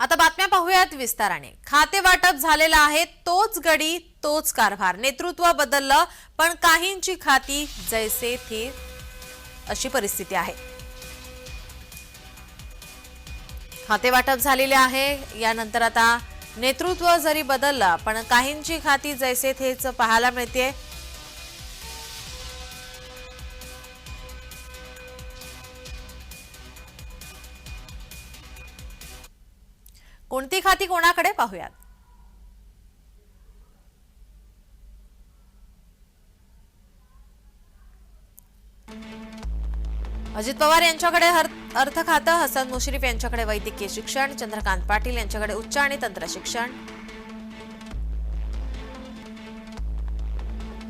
आता बातम्या पाहूयात विस्ताराने. खाते वाटप झालेला आहे तोच गडी तोच कारभार. नेतृत्व बदललं पण काहींची खाती जैसे थे अशी परिस्थिती आहे. खाते वाटप झालेले आहे यानंतर आता नेतृत्व जरी बदललं पण काहींची खाती जैसे थेच पाहायला मिळते कोणती खाती कोणाकडे पाहूयात? अजित पवार यांच्याकडे अर्थ खातं हसन मुश्रीफ यांच्याकडे वैद्यकीय शिक्षण चंद्रकांत पाटील यांच्याकडे उच्च आणि तंत्र शिक्षण.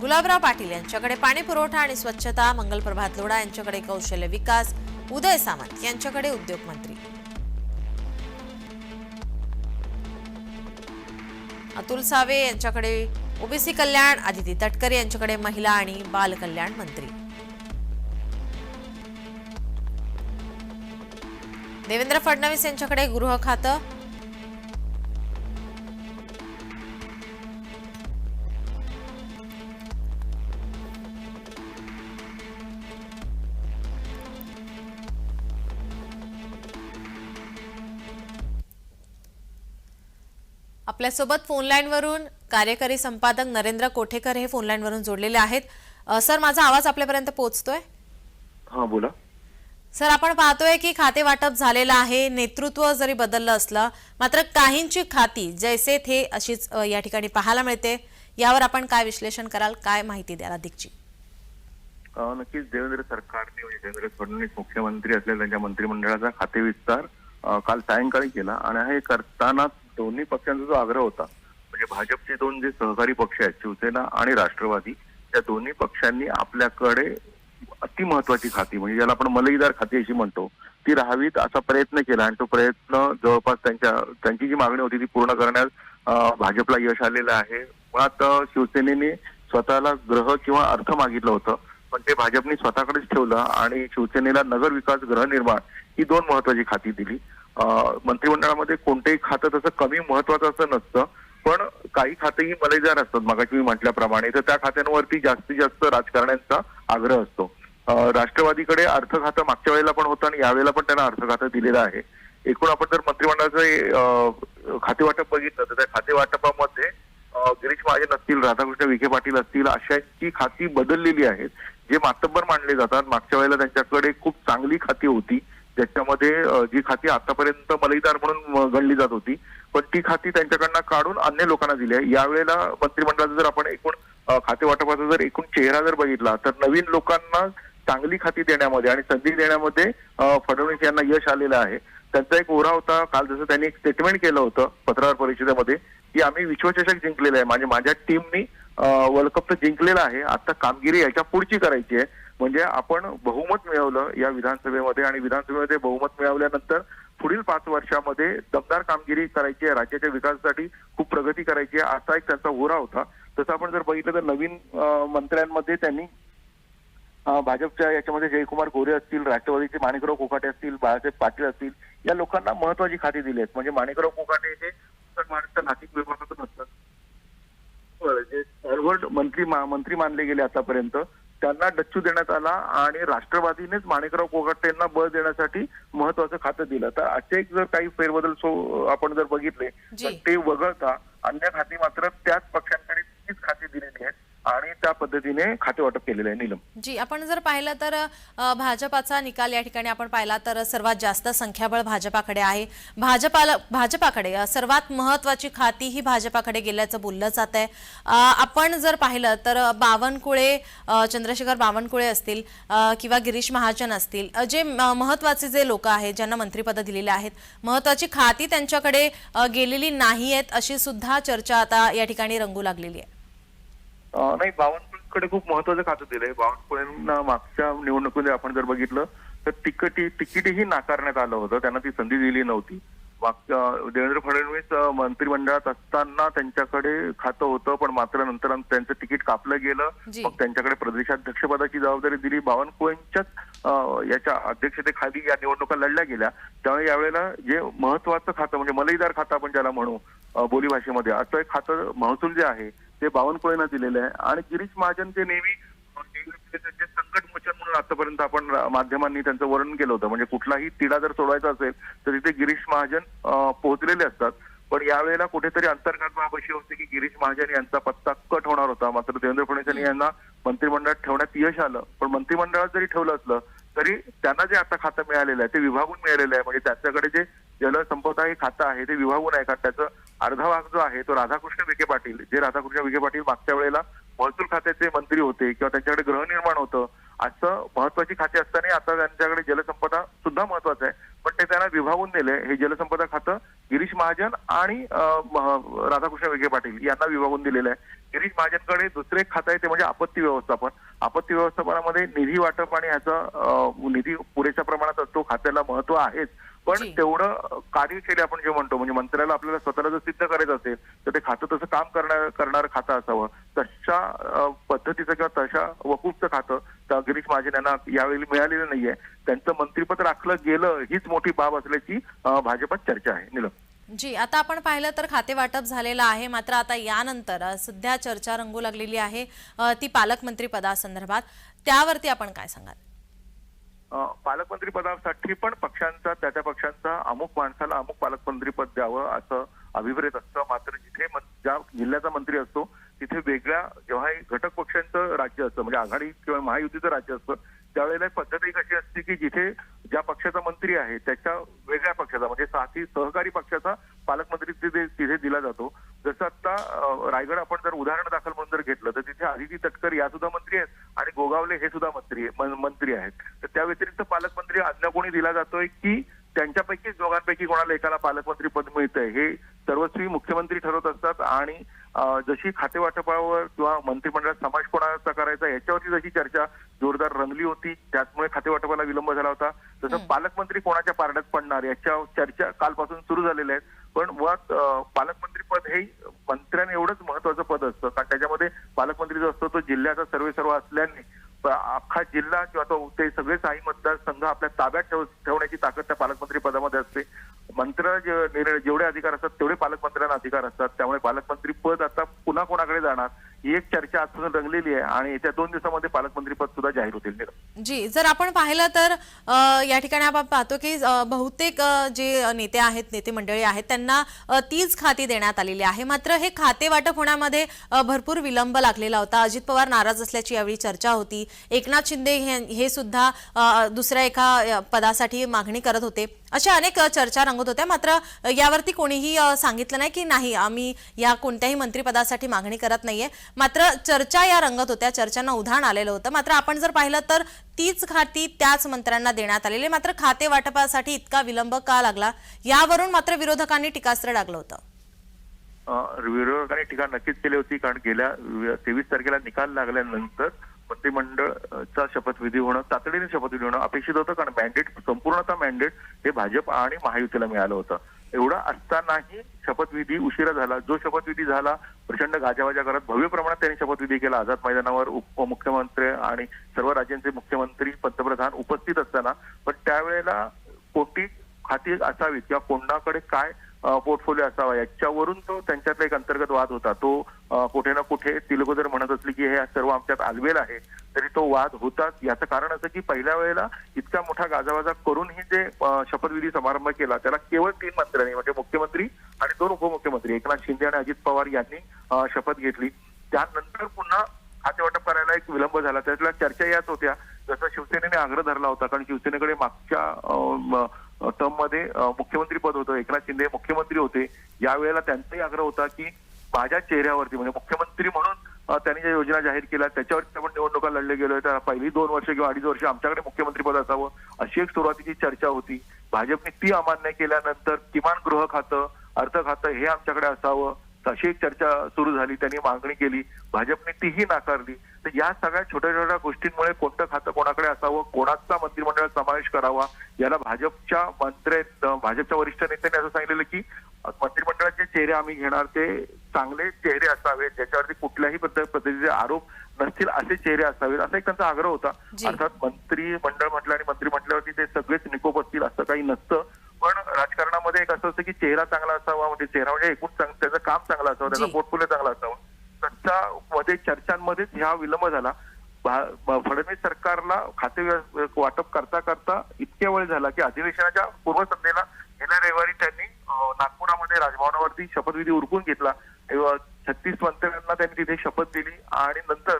गुलाबराव पाटील यांच्याकडे पाणी पुरवठा आणि स्वच्छता मंगल प्रभात लोढा यांच्याकडे कौशल्य विकास उदय सामंत यांच्याकडे उद्योग मंत्री अतुल सावे यांच्याकडे ओबीसी कल्याण आदिती तटकरे यांच्याकडे महिला आणि बाल कल्याण मंत्री. देवेंद्र फडणवीस यांच्याकडे गृह खातं आपल्यासोबत फोनलाईनवरून कार्यकारी संपादक नरेंद्र कोठेकर हे फोनलाईनवरून जोडलेले आहेत. सर माझा आवाज आपल्यापर्यंत पोहोचतोय? हा बोला. सर आपण पाहतोय की खाते वाटप झालेलं आहे नेतृत्व जरी बदललं असलं मात्र काहींची खाती जैसे थे अशीच या ठिकाणी पाहायला मिळते. यावर आपण काय विश्लेषण कराल काय माहिती द्याल अधिकची? नक्कीच देवेंद्र सरकारने म्हणजे देवेंद्र फडणवीस मुख्यमंत्री असलेल्या त्यांच्या मंत्रिमंडळाचा खाते विस्तार काल सायंकाळी केला. आणि हे करताना दोन्ही पक्षांचा जो आग्रह होता म्हणजे भाजपचे दोन जे सहकारी पक्ष आहेत शिवसेना आणि राष्ट्रवादी त्या दोन्ही पक्षांनी आपल्याकडे अति महत्वाची खाती म्हणजे ज्याला आपण मलईदार खाती अशी म्हणतो ती राहावीत असा प्रयत्न केला. आणि तो प्रयत्न जवळपास त्यांच्या त्यांची जी मागणी होती ती पूर्ण करण्यास भाजपला यश आलेलं आहे. मुळात शिवसेनेने स्वतःला ग्रह किंवा अर्थ मागितलं होतं पण ते भाजपने स्वतःकडेच ठेवलं आणि शिवसेनेला नगर विकास गृहनिर्माण ही दोन महत्वाची खाती दिली. मंत्रिमंडळामध्ये कोणतेही खातं तसं कमी महत्वाचं असं नसतं. पण काही खातेही मलेदार असतात मगाशी मी म्हटल्याप्रमाणे. तर त्या खात्यांवरती जास्तीत जास्त राजकारण्यांचा आग्रह असतो. राष्ट्रवादीकडे अर्थ खातं मागच्या वेळेला पण होतं आणि यावेळेला पण त्यांना अर्थ खातं दिलेलं आहे. एकूण आपण जर मंत्रिमंडळाचं खातेवाटप बघितलं तर त्या खातेवाटपामध्ये गिरीश महाजन असतील राधाकृष्ण विखे पाटील असतील अशांची खाती बदललेली आहेत. जे मातब्बर मानले जातात. मागच्या वेळेला त्यांच्याकडे खूप चांगली खाती होती. ज्याच्यामध्ये जी खाती आतापर्यंत मलईदार म्हणून घडली गणली जात होती पण ती खाती त्यांच्याकडनं काढून अन्य लोकांना दिली आहे. यावेळेला मंत्रिमंडळाचं जर आपण एकूण खाते वाटपाचा जर एकूण चेहरा जर बघितला तर नवीन लोकांना चांगली खाती देण्यामध्ये आणि संधी देण्यामध्ये फडणवीस यांना यश आलेलं आहे. त्यांचा एक ओरा होता काल जसं त्यांनी एक स्टेटमेंट केलं होतं पत्रकार परिषदेमध्ये की आम्ही विश्वचषक जिंकलेलं आहे. म्हणजे माझ्या टीमनी वर्ल्ड कप तर जिंकलेला आहे. आता कामगिरी याच्या पुढची करायची आहे. म्हणजे आपण बहुमत मिळवलं या विधानसभेमध्ये आणि विधानसभेमध्ये बहुमत मिळवल्यानंतर पुढील पाच वर्षामध्ये दमदार कामगिरी करायची आहे. राज्याच्या विकासासाठी खूप प्रगती करायची आहे असा एक त्यांचा होरा होता. तसं आपण जर बघितलं तर नवीन मंत्र्यांमध्ये त्यांनी भाजपच्या याच्यामध्ये जयकुमार गोरे असतील राष्ट्रवादीचे माणिकराव कोकाटे असतील बाळासाहेब पाटील असतील या लोकांना महत्वाची खाती दिली आहेत. म्हणजे माणिकराव कोकाटे हे उत्तर महाराष्ट्र नाशिक विभागातून असतात. जे मंत्री मंत्री मानले गेले आतापर्यंत त्यांना डच्चू देण्यात आला आणि राष्ट्रवादीनेच माणिकराव कोकाटेंना बळ देण्यासाठी महत्वाचं खातं दिलं तर असे एक जर काही फेरबदल सो आपण जर बघितले. तर ते वगळता अन्य खाती मात्र त्याच पक्षांकडे तीच खाती दिलेली आहेत आणि त्या पद्धतीने खाते वाटप केलेलं आहे नीलम. जी आपण जर पाहिलं तर भाजपाचा निकाल या ठिकाणी आपण पाहिला तर सर्वात जास्त संख्याबळ भाजपाकडे आहे. भाजपाला भाजपाकडे सर्वात महत्वाची खाती ही भाजपाकडे गेल्याचं बोललं जात आहे. आपण जर पाहिलं तर बावनकुळे चंद्रशेखर बावनकुळे असतील किंवा गिरीश महाजन असतील जे महत्त्वाचे जे लोक आहेत ज्यांना मंत्रिपद दिलेले आहेत महत्वाची खाती त्यांच्याकडे गेलेली नाही आहेत अशी सुद्धा चर्चा आता या ठिकाणी रंगू लागलेली आहे. नाही बावनकुळेकडे खूप महत्वाचं खातं दिलंय बावनकुळेंना मागच्या निवडणुकीमध्ये आपण जर बघितलं तर तिकीट तिकीटही नाकारण्यात आलं होतं. त्यांना ती संधी दिली नव्हती. मागच्या देवेंद्र फडणवीस मंत्रिमंडळात असताना त्यांच्याकडे खातं होतं पण मात्र नंतर त्यांचं तिकीट कापलं गेलं. मग त्यांच्याकडे प्रदेशाध्यक्षपदाची जबाबदारी दिली. बावनकुळेंच्याच याच्या अध्यक्षतेखाली या निवडणुका लढल्या गेल्या. त्यामुळे यावेळेला जे महत्वाचं खातं म्हणजे मलईदार खातं आपण ज्याला म्हणू बोलीभाषेमध्ये असं एक खातं महसूल जे आहे ते बावनकुळेनं दिलेलं आहे. आणि गिरीश महाजन ते नेहमी संकटमोचन संकट मोचन म्हणून आतापर्यंत आपण माध्यमांनी त्यांचं वर्णन केलं होतं. म्हणजे कुठलाही तिढा जर सोडवायचा असेल तर तिथे गिरीश महाजन पोहोचलेले असतात. पण यावेळेला कुठेतरी अंतर्गत अशी होती की गिरीश महाजन यांचा पत्ता कट होणार होता. मात्र देवेंद्र फडणवीस यांनी यांना मंत्रिमंडळात ठेवण्यात यश आलं. पण मंत्रिमंडळात जरी ठेवलं असलं तरी त्यांना जे आता खातं मिळालेलं आहे ते विभागून मिळालेलं आहे. म्हणजे त्यांच्याकडे जे जलसंपदा हे खातं आहे ते विभागून आहे. कारण त्याचं अर्धा भाग जो आहे तो राधाकृष्ण विखे पाटील जे राधाकृष्ण विखे पाटील मागच्या वेळेला महसूल खात्याचे मंत्री होते किंवा त्यांच्याकडे गृहनिर्माण होतं असं महत्वाची खाती असताना आता त्यांच्याकडे जलसंपदा सुद्धा महत्वाचं आहे. पण ते त्यांना विभागून दिले. हे जलसंपदा खातं गिरीश महाजन आणि राधाकृष्ण विखे पाटील यांना विभागून दिलेलं आहे. गिरीश महाजनकडे दुसरे एक खातं आहे ते म्हणजे आपत्ती व्यवस्थापन. आपत्ती व्यवस्थापनामध्ये निधी वाटप आणि ह्याचा निधी पुरेशा प्रमाणात असतो. खात्याला महत्त्व आहेच. पण. तेवढं कार्यशैली आपण जे म्हणतो म्हणजे मंत्र्याला आपल्याला स्वतःला जर सिद्ध करायचं असेल तर ते खातं तसं काम करणार करणारं खातं असावं. तशा पद्धतीचं किंवा तशा वकूफचं खातं त्या गिरीश महाजन यांना यावेळी मिळालेलं नाहीये. त्यांचं मंत्रिपद राखलं गेलं हीच मोठी बाब असल्याची भाजपात चर्चा आहे. निलम. जी आता आपण पाहिलं तर खाते वाटप झालेलं आहे. मात्र आता यानंतर सध्या चर्चा रंगू लागलेली आहे ती पालकमंत्री पदासंदर्भात. त्यावरती आपण काय सांगाल? पालकमंत्री पदासाठी पण पक्षांचा त्या त्या पक्षांचा अमुक माणसाला अमुक पालकमंत्री पद द्यावं असं अभिप्रेत असतं. मात्र जिथे ज्या जिल्ह्याचा मंत्री असतो तिथे वेगळ्या जेव्हा हे घटक पक्षांचं राज्य असतं म्हणजे आघाडी किंवा महायुतीचं राज्य असतं त्यावेळेला पद्धतही कशी असते की जिथे ज्या पक्षाचा मंत्री आहे त्याच्या वेगळ्या पक्षाचा म्हणजे साथी सहकारी पक्षाचा पालकमंत्री तिथे तिथे दिला जातो. जसं आता रायगड आपण जर उदाहरण दाखल म्हणून जर घेतलं तर तिथे आदिती तटकर या सुद्धा मंत्री आहेत आणि गोगावले हे सुद्धा मंत्री मंत्री आहेत. तर त्या व्यतिरिक्त पालकमंत्री अन्य कोणी दिला जातोय की त्यांच्यापैकी दोघांपैकी कोणाला एकाला पालकमंत्री पद मिळतंय हे सर्वस्वी मुख्यमंत्री ठरवत असतात आणि जशी खाते वाटपावर किंवा मंत्रिमंडळात समाज कोणाचा करायचा याच्यावरती जशी चर्चा जोरदार रंगली होती त्याचमुळे खाते वाटपाला विलंब झाला होता. तसं पालकमंत्री कोणाच्या पारड्यात पडणार याच्या चर्चा कालपासून सुरू झालेल्या आहेत. मुळात पालकमंत्री पद हे मंत्र्यांनी एवढंच महत्वाचं पद असतं. कारण त्याच्यामध्ये पालकमंत्री जो असतो तो जिल्ह्याचा सर्वे सर्व असल्याने अख्खा जिल्हा किंवा तो ते सगळे काही मतदारसंघ आपल्या ताब्यात ठेव ठेवण्याची ताकद त्या पालकमंत्री पदामध्ये असते. मंत्र निर्णय- जेवढे अधिकार असतात तेवढे पालकमंत्र्यांना अधिकार असतात. त्यामुळे पालकमंत्री पद आता पुन्हा कोणाकडे जाणार ही एक चर्चा आजपासून रंगलेली आहे आणि येत्या दोन दिवसामध्ये पालकमंत्री पद सुद्धा जाहीर होतील. जी जर आपण पाहिलं तर या ठिकाणी आपण पाहतो की बहुतेक जे नेते आहेत नेते मंडळी आहेत त्यांना तीच खाती देण्यात आलेली आहे. मात्र हे खाते वाटप होण्यामध्ये भरपूर विलंब लागलेला होता. अजित पवार नाराज असल्याची यावेळी चर्चा होती. एकनाथ शिंदे हे हे सुद्धा दुसऱ्या एका पदासाठी मागणी करत होते. अशा अनेक चर्चा रंगत होत्या. मात्र यावरती कोणीही सांगितलं नाही की नाही आम्ही या कोणत्याही मंत्रिपदासाठी मागणी करत नाहीये. मात्र चर्चा या रंगत होत्या. चर्चांना उधाण आलेलं होतं. मात्र आपण जर पाहिलं तर तीच खाती त्याच मंत्र्यांना देण्यात आलेली. मात्र खाते वाटपासाठी इतका विलंब का लागला? यावरून मात्र विरोधकांनी टीकास्त्र लागलं होतं. विरोधकांनी टीका नक्कीच केली होती कारण गेल्या तेवीस तारखेला निकाल लागल्यानंतर मंत्रिमंडळचा शपथविधी होणं तातडीने शपथविधी होणं अपेक्षित होतं कारण मॅन्डेट संपूर्णतः मॅन्डेट हे भाजप आणि महायुतीला मिळालं होतं. एवढा असतानाही शपथविधी उशिरा झाला. जो शपथविधी झाला प्रचंड गाजावाजा करत भव्य प्रमाणात त्यांनी शपथविधी केला. आझाद मैदानावर उपमुख्यमंत्री आणि सर्व राज्यांचे मुख्यमंत्री पंतप्रधान उपस्थित असताना पण त्यावेळेला कोणती खाती असावीत किंवा कोणाकडे काय पोर्टफोलिओ असावा याच्यावरून तो त्यांच्यातला एक अंतर्गत वाद होता. तो कुठे ना कुठे तिलगो जर म्हणत असली की हे सर्व आमच्यात आलवेल आहे तरी तो वाद होताच. याचं कारण असं की पहिल्या वेळेला इतका मोठा गाजावाजा करूनही जे शपथविधी समारंभ केला त्याला केवळ तीन मंत्र्यांनी म्हणजे मुख्यमंत्री आणि दोन उपमुख्यमंत्री एकनाथ शिंदे आणि अजित पवार यांनी शपथ घेतली. त्यानंतर पुन्हा खातेवाटप करायला एक विलंब झाला. त्यातल्या चर्चा याच होत्या. जसं शिवसेनेने आग्रह धरला होता कारण शिवसेनेकडे मागच्या टर्ममध्ये मुख्यमंत्री पद होतं एकनाथ शिंदे मुख्यमंत्री होते. यावेळेला त्यांचाही आग्रह होता की माझ्या चेहऱ्यावरती म्हणजे मुख्यमंत्री म्हणून त्यांनी ज्या योजना जाहीर केल्या त्याच्यावरती आपण निवडणुका लढले गेलो तर पहिली दोन वर्ष किंवा अडीच वर्ष आमच्याकडे मुख्यमंत्री पद असावं अशी एक सुरुवातीची चर्चा होती. भाजपने ती अमान्य केल्यानंतर किमान गृह खातं अर्थ खातं हे आमच्याकडे असावं. अशी एक चर्चा सुरू झाली त्यांनी मागणी केली भाजपने तीही नाकारली. तर या सगळ्या छोट्या छोट्या गोष्टींमुळे कोणतं खातं कोणाकडे असावं कोणाचा मंत्रिमंडळात समावेश करावा याला भाजपच्या मंत्र्या भाजपच्या वरिष्ठ नेत्यांनी असं सांगितलेलं की मंत्रिमंडळाचे चेहरे आम्ही घेणार ते चांगले चेहरे असावेत ज्याच्यावरती कुठल्याही पद्ध- पद्धतीचे आरोप नसतील असे चेहरे असावेत असा एक त्यांचा आग्रह होता. अर्थात मंत्रिमंडळ म्हटलं आणि मंत्रिमंडळावरती ते सगळेच निकोप असतील असं काही नसतं. पण राजकारणामध्ये एक असं असतं की चेहरा चांगला असावा म्हणजे चेहरा म्हणजे एकूण चांग- त्याचं काम चांगलं असावं त्याचा. पोर्टफोलिओ चांगला असावा. त्याच्यामध्ये चर्चांमध्येच ह्या विलंब झाला. फडणवीस सरकारला खाते वाटप करता करता इतक्या वेळ झाला की अधिवेशनाच्या पूर्वसंध्येला गेल्या रविवारी त्यांनी नागपुरामध्ये राजभवनावरती शपथविधी उरकून घेतला. छत्तीस मंत्र्यांना त्यांनी तिथे शपथ दिली आणि नंतर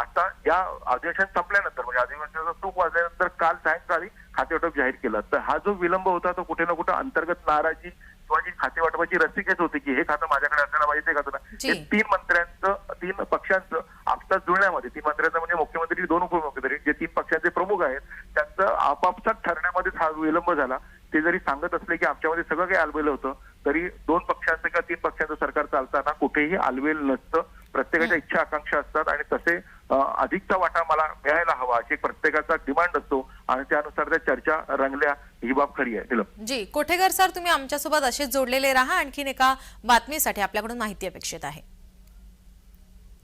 आता या अधिवेशन संपल्यानंतर म्हणजे अधिवेशनाचा तूप वाजल्यानंतर काल सायंकाळी खाते वाटप जाहीर केलं. तर हा जो विलंब होता तो कुठे ना कुठे अंतर्गत नाराजी किंवा जी खाते वाटपाची रस्सीखेच होती की हे खातं माझ्याकडे असायला पाहिजे ते खातं. हे तीन मंत्र्यांचं तीन पक्षांचं आपसात जुळण्यामध्ये तीन मंत्र्यांचं म्हणजे मुख्यमंत्री दोन उपमुख्यमंत्री जे तीन पक्षांचे प्रमुख आहेत त्यांचं आपापसात ठरण्यामध्येच हा विलंब झाला. ते जरी सांगत असले की आमच्यामध्ये सगळं काही आलबेल होतं तरी दोन पक्षांचं किंवा तीन पक्षांचं सरकार चालताना कुठेही आलबेल नसतं. प्रत्येकाच्या इच्छा आकांक्षा असतात आणि तसे अधिकचा वाटा मला मिळायला हवा अशी प्रत्येकाचा डिमांड असतो आणि त्यानुसार त्या चर्चा रंगल्या ही बाब खरी आहे. निलम जी कोठेकर सर तुम्ही आमच्यासोबत असेच जोडलेले राहा आणखीन एका बातमीसाठी आपल्याकडून माहिती अपेक्षित आहे.